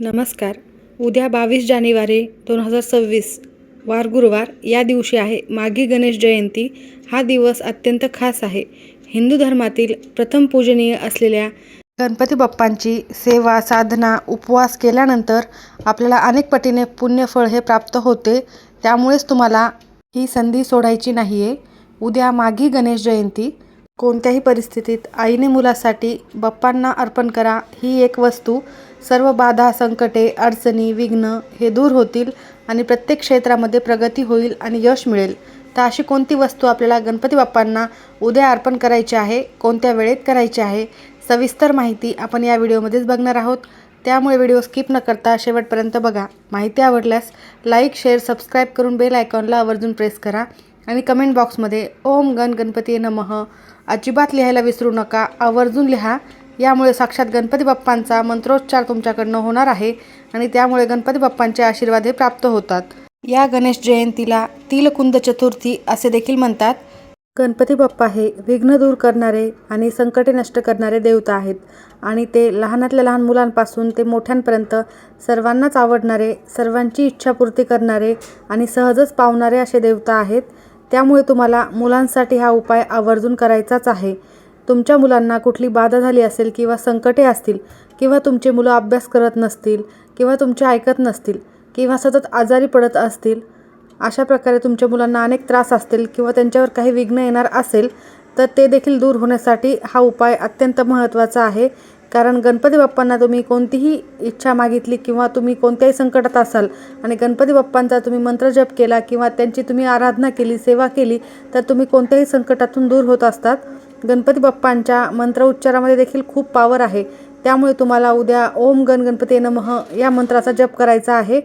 नमस्कार. उद्या बावीस जानेवारी दोन हजार सव्वीस वार गुरुवार. या दिवशी आहे माघी गणेश जयंती. हा दिवस अत्यंत खास आहे. हिंदू धर्मातील प्रथम पूजनीय असलेल्या गणपती बाप्पांची सेवा साधना उपवास केल्यानंतर आपल्याला अनेक पटीने पुण्यफळ हे प्राप्त होते. त्यामुळेच तुम्हाला ही संधी सोडायची नाही आहे उद्या माघी गणेश जयंती. कोणत्याही परिस्थितीत आईने मुलासाठी बाप्पांना अर्पण करा ही एक वस्तू. सर्व बाधा संकटे अडचणी विघ्न हे दूर होतील आणि प्रत्येक क्षेत्रामध्ये प्रगती होईल आणि यश मिळेल. तर अशी कोणती वस्तू आपल्याला गणपती बाप्पांना उद्या अर्पण करायची आहे कोणत्या वेळेत करायची आहे सविस्तर माहिती आपण या व्हिडिओमध्येच बघणार आहोत. त्यामुळे व्हिडिओ स्किप न करता शेवटपर्यंत बघा. माहिती आवडल्यास लाईक शेअर सबस्क्राईब करून बेल आयकॉनला आवर्जून प्रेस करा आणि कमेंट बॉक्समध्ये ओम गण गणपती नमः अजिबात लिहायला विसरू नका. आवर्जून लिहा. यामुळे साक्षात गणपती बाप्पांचा मंत्रोच्चार तुमच्याकडनं होणार आहे आणि त्यामुळे गणपती बाप्पांचे आशीर्वाद हे प्राप्त होतात. या गणेश जयंतीला तिलकुंद चतुर्थी असे देखील म्हणतात. गणपती बाप्पा हे विघ्न दूर करणारे आणि संकटे नष्ट करणारे देवता आहेत आणि ते लहानातल्या लहान मुलांपासून ते मोठ्यांपर्यंत सर्वांनाच आवडणारे सर्वांची इच्छापूर्ती करणारे आणि सहजच पावणारे असे देवता आहेत. त्यामुळे तुम्हाला मुलांसाठी हा उपाय आवर्जून करायचाच आहे. तुमच्या मुलांना कुठली बाधा झाली असेल किंवा संकटे असतील किंवा तुमचे मुलं अभ्यास करत नसतील किंवा तुमचे ऐकत नसतील किंवा सतत आजारी पडत असतील अशा प्रकारे तुमच्या मुलांना अनेक त्रास असतील किंवा त्यांच्यावर काही विघ्न येणार असेल तर ते देखील दूर होण्यासाठी हा उपाय अत्यंत महत्त्वाचा आहे. कारण गणपती बाप्पांना तुम्ही कोणतीही इच्छा मागितली किंवा तुम्ही कोणत्याही संकटात असाल आणि गणपती बाप्पांचा तुम्ही मंत्रजप केला किंवा त्यांची तुम्ही आराधना केली सेवा केली तर तुम्ही कोणत्याही संकटातून दूर होत असतात. गणपती बाप्पांच्या मंत्र उच्चारामध्ये देखील खूप पावर आहे. त्यामुळे तुम्हाला उद्या ओम गण गणपती नमः या मंत्राचा जप करायचा आहे.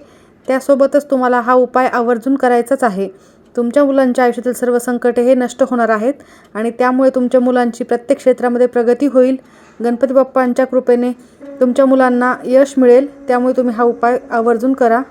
त्यासोबतच तुम्हाला हा उपाय आवर्जून करायचाच आहे. तुमच्या मुलांच्या आयुष्यातील सर्व संकटे हे नष्ट होणार आहेत आणि त्यामुळे तुमच्या मुलांची प्रत्येक क्षेत्रामध्ये प्रगती होईल. गणपती बाप्पांच्या कृपेने तुमच्या मुलांना यश मिळेल. त्यामुळे तुम्ही हा उपाय आवर्जून करा.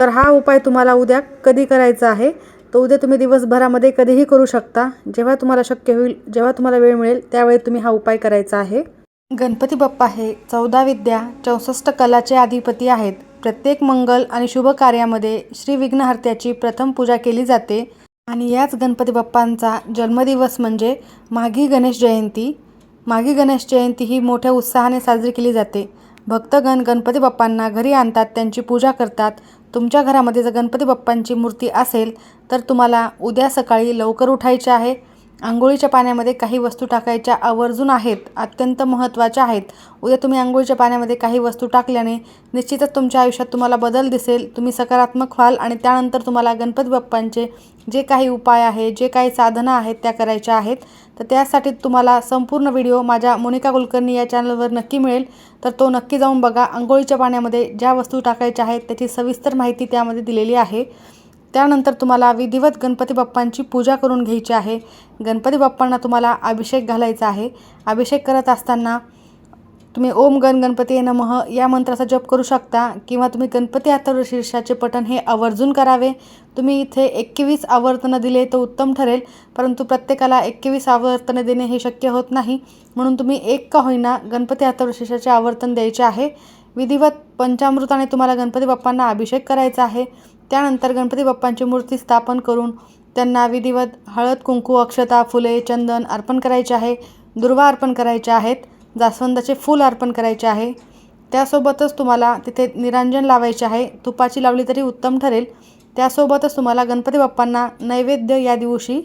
तर हा उपाय तुम्हाला उद्या कधी करायचा आहे? तो उद्या तुम्ही दिवसभरामध्ये कधीही करू शकता. जेव्हा तुम्हाला शक्य होईल जेव्हा तुम्हाला वेळ मिळेल त्यावेळी तुम्ही हा उपाय करायचा आहे. गणपती बाप्पा हे चौदा विद्या चौसष्ट कलाचे अधिपती आहेत. प्रत्येक मंगल आणि शुभ कार्यामध्ये श्री विघ्नहर्त्याची प्रथम पूजा केली जाते. आणि याच गणपती बाप्पांचा जन्मदिवस म्हणजे माघी गणेश जयंती. माघी गणेश जयंती ही मोठ्या उत्साहाने साजरी केली जाते. भक्तगण गणपती बाप्पांना घरी आणतात त्यांची पूजा करतात. तुमच्या घरामध्ये जर गणपती बाप्पांची मूर्ती असेल तर तुम्हाला उद्या सकाळी लवकर उठायचे आहे. आंघोळीच्या पाण्यामध्ये काही वस्तू टाकायच्या आवर्जून आहेत अत्यंत महत्त्वाच्या आहेत. उद्या तुम्ही आंघोळीच्या पाण्यामध्ये काही वस्तू टाकल्याने निश्चितच तुमच्या आयुष्यात तुम्हाला बदल दिसेल. तुम्ही सकारात्मक व्हाल आणि त्यानंतर तुम्हाला गणपती बाप्पांचे जे काही उपाय आहे जे काही साधनं आहेत त्या करायच्या आहेत. तर त्यासाठी तुम्हाला संपूर्ण व्हिडिओ माझ्या मोनिका कुलकर्णी या चॅनलवर नक्की मिळेल. तर तो नक्की जाऊन बघा. आंघोळीच्या पाण्यामध्ये ज्या वस्तू टाकायच्या आहेत त्याची सविस्तर माहिती त्यामध्ये दिलेली आहे. त्यानंतर तुम्हाला विधिवत गणपती बाप्पांची पूजा करून घ्यायची आहे. गणपती बाप्पांना तुम्हाला अभिषेक घालायचा आहे. अभिषेक करत असताना तुम्ही ओम गण गणपती नमः या मंत्राचा जप करू शकता किंवा तुम्ही गणपती अथर्व शीर्षाचे पठण हे आवर्जून करावे. तुम्ही इथे एकवीस आवर्तनं दिले तर उत्तम ठरेल परंतु प्रत्येकाला एकवीस आवर्तनं देणे हे शक्य होत नाही. म्हणून तुम्ही एक का होईना गणपती अथर्व शीर्षाचे आवर्तन द्यायचे आहे. विधिवत पंचामृताने तुम्हाला गणपती बाप्पांना अभिषेक करायचा आहे. त्यानंतर गणपती बाप्पांची मूर्ती स्थापन करून त्यांना विधिवत हळद कुंकू अक्षता फुले चंदन अर्पण करायचे आहे. दुर्वा अर्पण करायचे आहेत. जास्वंदाचे फूल अर्पण करायचे आहे. त्यासोबतच तुम्हाला तिथे निरांजन लावायचे आहे. तुपाची लावली तरी उत्तम ठरेल. त्यासोबतच तुम्हाला गणपती बाप्पांना नैवेद्य या दिवशी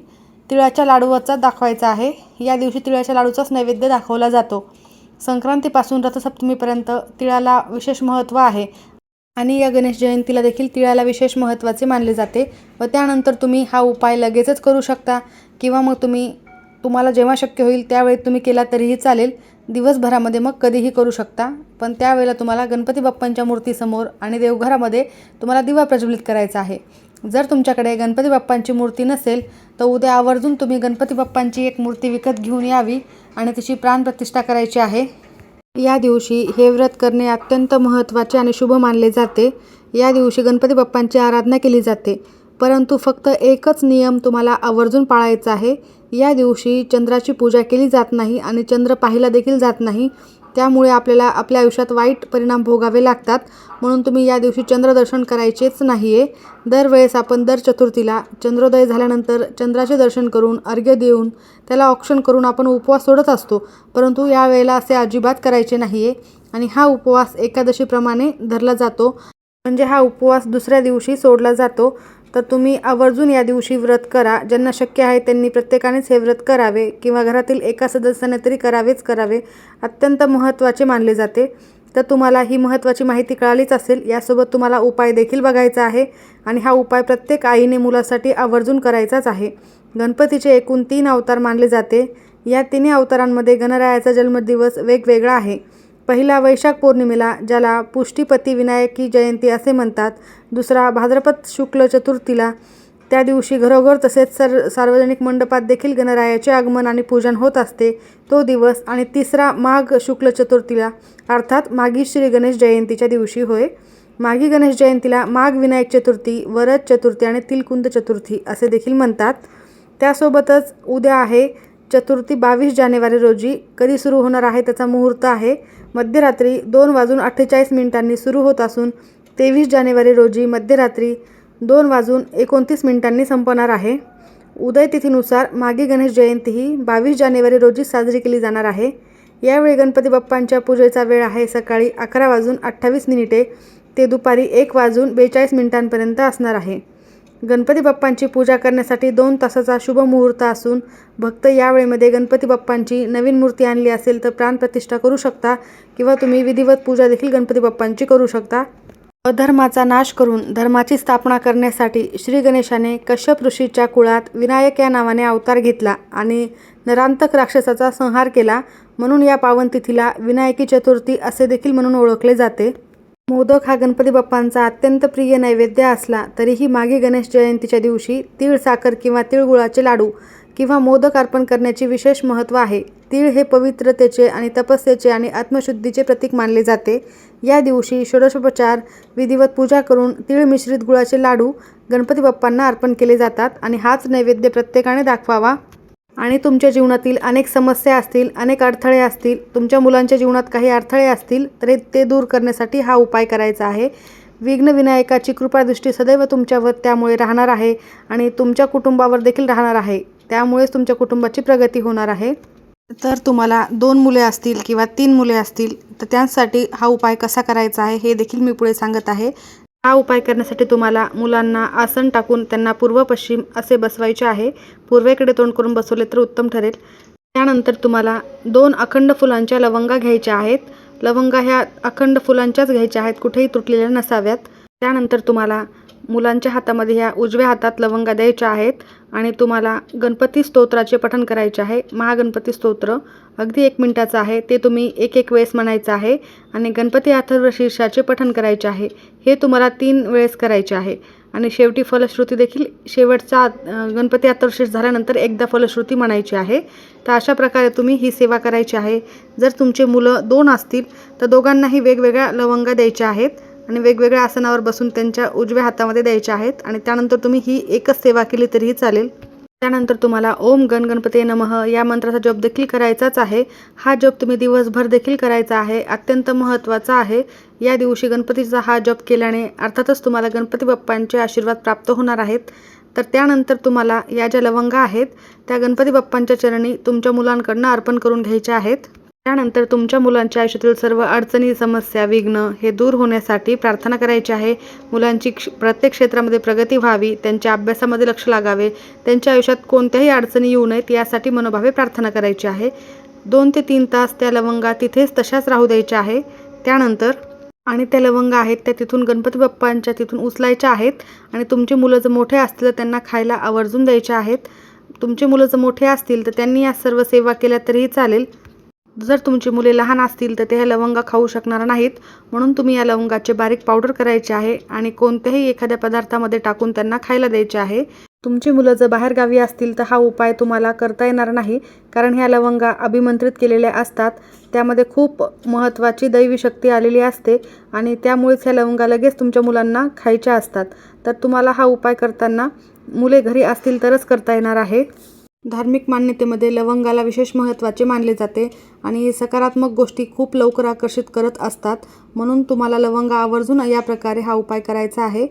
तिळाच्या लाडूवरचा दाखवायचा आहे. या दिवशी तिळाच्या लाडूचाच नैवेद्य दाखवला जातो. संक्रांतीपासून रथसप्तमीपर्यंत तिळाला विशेष महत्त्व आहे. आणि या गणेश जयंतीला देखील तिळाला विशेष महत्त्वाचे मानले जाते व त्यानंतर तुम्ही हा उपाय लगेचच करू शकता किंवा मग तुम्ही तुम्हाला जेव्हा शक्य होईल त्यावेळी तुम्ही केला तरीही चालेल. दिवसभरामध्ये मग कधीही करू शकता. पण त्यावेळेला तुम्हाला गणपती बाप्पांच्या मूर्तीसमोर आणि देवघरामध्ये तुम्हाला दिवा प्रज्वलित करायचा आहे. जर तुमच्याकडे गणपती बाप्पांची मूर्ती नसेल तर उद्या आवर्जून तुम्ही गणपती बाप्पांची एक मूर्ती विकत घेऊन यावी आणि तिची प्राणप्रतिष्ठा करायची आहे. या दिवशी हे व्रत करणे अत्यंत महत्त्वाचे आणि शुभ मानले जाते. या दिवशी गणपती बाप्पांची आराधना केली जाते. परंतु फक्त एकच नियम तुम्हाला आवर्जून पाळायचा आहे. या दिवशी चंद्राची पूजा केली जात नाही आणि चंद्र पाहिला देखील जात नाही. त्यामुळे आपल्याला आपल्या आयुष्यात वाईट परिणाम भोगावे लागतात. म्हणून तुम्ही या दिवशी चंद्रदर्शन करायचेच नाही आहे दरवेळेस आपण दर चतुर्थीला चंद्रोदय झाल्यानंतर चंद्राचे दर्शन करून अर्घ्य देऊन त्याला ऑक्षण करून आपण उपवास सोडत असतो. परंतु यावेळेला असे अजिबात करायचे नाही आहे आणि हा उपवास एकादशीप्रमाणे धरला जातो. म्हणजे हा उपवास दुसऱ्या दिवशी सोडला जातो. तर तुम्ही आवर्जून या दिवशी व्रत करा. ज्यांना शक्य आहे त्यांनी प्रत्येकानेच हे व्रत करावे किंवा घरातील एका सदस्याने तरी करावेच करावे. अत्यंत महत्त्वाचे मानले जाते. तर तुम्हाला ही महत्त्वाची माहिती कळालीच असेल. यासोबत तुम्हाला उपाय देखील बघायचा आहे आणि हा उपाय प्रत्येक आईने मुलासाठी आवर्जून करायचाच आहे. गणपतीचे एकूण तीन अवतार मानले जाते. या तिन्ही अवतारांमध्ये गणरायाचा जन्मदिवस वेगवेगळा आहे. पहिला वैशाख पौर्णिमेला ज्याला पुष्टीपती विनायकी जयंती असे म्हणतात दुसरा भाद्रपद शुक्ल चतुर्थीला. त्या दिवशी घरोघर तसेच सर सार्वजनिक मंडपात देखील गणरायाचे आगमन आणि पूजन होत असते. तो दिवस आणि तिसरा माघ शुक्ल चतुर्थीला अर्थात माघी श्री गणेश जयंतीच्या दिवशी होय. माघी गणेश जयंतीला माघ विनायक चतुर्थी वरद चतुर्थी आणि तिलकुंद चतुर्थी असे देखील म्हणतात. त्यासोबतच उद्या आहे चतुर्थी बावीस जानेवारी रोजी कधी सुरू होणार आहे त्याचा मुहूर्त आहे. मध्यरात्री दोन वाजून अठ्ठेचाळीस मिनिटांनी सुरू होत असून तेवीस जानेवारी रोजी मध्यरात्री दोन वाजून एकोणतीस मिनिटांनी संपणार आहे. उदय तिथीनुसार मागी गणेश जयंती ही बावीस जानेवारी रोजी साजरी केली जाणार आहे. यावेळी गणपती बाप्पांच्या पूजेचा वेळ आहे. सकाळी अकरा वाजून अठ्ठावीस मिनिटे ते दुपारी एक वाजून बेचाळीस मिनिटांपर्यंत असणार आहे. गणपती बाप्पांची पूजा करण्यासाठी दोन तासाचा शुभ मुहूर्त असून भक्त यावेळेमध्ये गणपती बाप्पांची नवीन मूर्ती आणली असेल तर प्राणप्रतिष्ठा करू शकता किंवा तुम्ही विधिवत पूजा देखील गणपती बाप्पांची करू शकता. अधर्माचा नाश करून धर्माची स्थापना करण्यासाठी श्री गणेशाने कश्यप ऋषीच्या कुळात विनायक या नावाने अवतार घेतला आणि नरांतक राक्षसाचा संहार केला म्हणून या पावन तिथीला विनायकी चतुर्थी असे देखील म्हणून ओळखले जाते. मोदक हा गणपती बाप्पांचा अत्यंत प्रिय नैवेद्य असला तरीही मागे गणेश जयंतीच्या दिवशी तीळ साखर किंवा तिळगुळाचे लाडू किंवा मोदक अर्पण करण्याचे विशेष महत्त्व आहे. तीळ हे पवित्रतेचे आणि तपस्येचे आणि आत्मशुद्धीचे प्रतीक मानले जाते. या दिवशी षोडशोपचार विधिवत पूजा करून तीळ मिश्रित गुळाचे लाडू गणपती बाप्पांना अर्पण केले जातात आणि हाच नैवेद्य प्रत्येकाने दाखवावा. आणि तुमच्या जीवनातील अनेक समस्या असतील अनेक अडथळे असतील तुमच्या मुलांच्या जीवनात काही अडथळे असतील तर ते दूर करण्यासाठी हा उपाय करायचा आहे. विघ्नविनायकाची कृपादृष्टी सदैव तुमच्यावर त्यामुळे राहणार आहे आणि तुमच्या कुटुंबावर देखील राहणार आहे. त्यामुळेच तुमच्या कुटुंबाची प्रगती होणार आहे. तर तुम्हाला दोन मुले असतील किंवा तीन मुले असतील तर त्यांसाठी हा उपाय कसा करायचा आहे हे देखील मी पुढे सांगत आहे. हा उपाय करण्यासाठी तुम्हाला मुलांना आसन टाकून त्यांना पूर्व पश्चिम असे बसवायचे आहे. पूर्वेकडे तोंड करून बसवले तर उत्तम ठरेल. त्यानंतर तुम्हाला दोन अखंड फुलांच्या लवंगा घ्यायच्या आहेत. लवंगा ह्या अखंड फुलांच्याच घ्यायच्या आहेत कुठेही तुटलेल्या नसाव्यात. त्यानंतर तुम्हाला मुलांच्या हातामध्ये ह्या उजव्या हातात लवंगा द्यायच्या आहेत आणि तुम्हाला गणपती स्तोत्राचे पठण करायचे आहे. महागणपती स्तोत्र अगदी एक मिनटाचं आहे. ते तुम्ही एक एक वेळेस म्हणायचं आहे आणि गणपती अथर्व शीर्षाचे पठण करायचे आहे. हे तुम्हाला तीन वेळेस करायचे आहे. आणि शेवटी फलश्रुती देखील शेवटचा गणपती अथर्वशीर्ष झाल्यानंतर एकदा फलश्रुती म्हणायची आहे. तर अशा प्रकारे तुम्ही ही सेवा करायची आहे. जर तुमचे मुलं दोन असतील तर दोघांनाही वेगवेगळ्या लवंगा द्यायच्या आहेत. आणि वेगवेगळ्या आसनावर बसून त्यांच्या उजव्या हातामध्ये द्यायच्या आहेत. आणि त्यानंतर तुम्ही ही एकच सेवा केली तरीही चालेल. त्यानंतर तुम्हाला ओम गण गणपती नमः या मंत्राचा जप देखील करायचाच आहे. हा जप तुम्ही दिवसभर देखील करायचा आहे. अत्यंत महत्त्वाचा आहे. या दिवशी गणपतीचा हा जप केल्याने अर्थातच तुम्हाला गणपती बाप्पांचे आशीर्वाद प्राप्त होणार आहेत. तर त्यानंतर तुम्हाला या ज्या लवंगा आहेत त्या गणपती बाप्पांच्या चरणी तुमच्या मुलांकडनं अर्पण करून घ्यायच्या आहेत. त्यानंतर तुमच्या मुलांच्या आयुष्यातील सर्व अडचणी समस्या विघ्न हे दूर होण्यासाठी प्रार्थना करायची आहे. मुलांची क्ष प्रत्येक क्षेत्रामध्ये प्रगती व्हावी त्यांच्या अभ्यासामध्ये लक्ष लागावे त्यांच्या आयुष्यात कोणत्याही अडचणी येऊ नयेत यासाठी मनोभावे प्रार्थना करायची आहे. दोन ते तीन तास त्या लवंगा तिथेच तशाच राहू द्यायच्या आहे. त्यानंतर आणि त्या लवंगा आहेत त्या तिथून गणपती बाप्पांच्या तिथून उचलायच्या आहेत आणि तुमची मुलं जर मोठे असतील तर त्यांना खायला आवर्जून द्यायच्या आहेत. तुमचे मुलं जर मोठे असतील तर त्यांनी या सर्व सेवा केल्या तरीही चालेल. जर तुमची मुले लहान असतील तर ते ह्या लवंगा खाऊ शकणार नाहीत. म्हणून तुम्ही या लवंगाचे बारीक पावडर करायचे आहे आणि कोणत्याही एखाद्या पदार्थामध्ये टाकून त्यांना खायला द्यायचे आहे. तुमची मुलं जर बाहेरगावी असतील तर हा उपाय तुम्हाला करता येणार नाही कारण ह्या लवंगा अभिमंत्रित केलेल्या असतात. त्यामध्ये खूप महत्त्वाची दैवी शक्ती आलेली असते आणि त्यामुळेच ह्या लवंगा लगेच तुमच्या मुलांना खायच्या असतात. तर तुम्हाला हा उपाय करताना मुले घरी असतील तरच करता येणार आहे. धार्मिक मान्यतेमध्ये लवंगाला विशेष महत्त्वाचे मानले जाते आणि हे सकारात्मक गोष्टी खूप लवकर आकर्षित करत असतात. म्हणून तुम्हाला लवंग आवर्जून या प्रकारे हा उपाय करायचा आहे.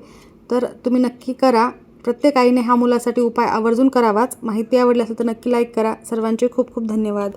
तर तुम्ही नक्की करा. प्रत्येक आईने हा मुलासाठी उपाय आवर्जून करावाच. माहिती आवडली असेल तर नक्की लाईक करा. सर्वांचे खूप खूप धन्यवाद.